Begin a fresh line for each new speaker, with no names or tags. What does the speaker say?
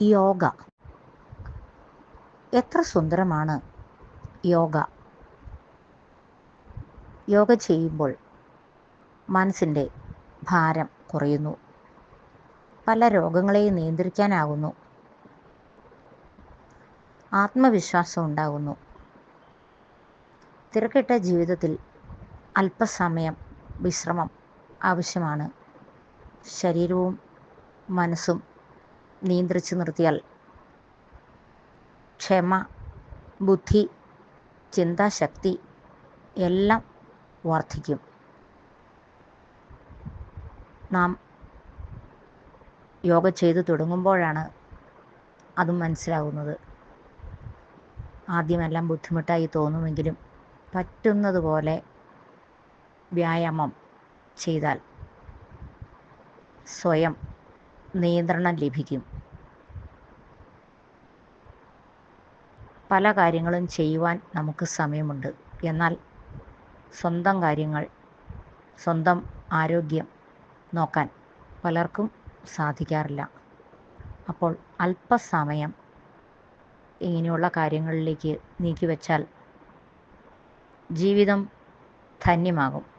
യോഗ. എത്ര സുന്ദരമാണ് യോഗ. യോഗ ചെയ്യുമ്പോൾ മനസ്സിന്റെ ഭാരം കുറയുന്നു. പല രോഗങ്ങളെയും നിയന്ത്രിക്കാനാകുന്നു. ആത്മവിശ്വാസം ഉണ്ടാകുന്നു. തിരക്കിട്ട ജീവിതത്തിൽ അല്പസമയം വിശ്രമം ആവശ്യമാണ്. ശരീരവും മനസ്സും നിയന്ത്രിച്ചു നിർത്തിയാൽ ക്ഷമ ബുദ്ധി ചിന്താശക്തി എല്ലാം വർദ്ധിക്കും. നാം യോഗ ചെയ്തു തുടങ്ങുമ്പോഴാണ് അതും മനസ്സിലാകുന്നത് ആദ്യമെല്ലാം ബുദ്ധിമുട്ടായി തോന്നുമെങ്കിലും പറ്റുന്നതുപോലെ വ്യായാമം ചെയ്താൽ സ്വയം നിയന്ത്രണം ലഭിക്കും. പല കാര്യങ്ങളും ചെയ്യുവാൻ നമുക്ക് സമയമുണ്ട്. എന്നാൽ സ്വന്തം കാര്യങ്ങൾ സ്വന്തം ആരോഗ്യം നോക്കാൻ പലർക്കും സാധിക്കാറില്ല. അപ്പോൾ അല്പസമയം ഇങ്ങനെയുള്ള കാര്യങ്ങളിലേക്ക് നീക്കിവെച്ചാൽ ജീവിതം ധന്യമാകും.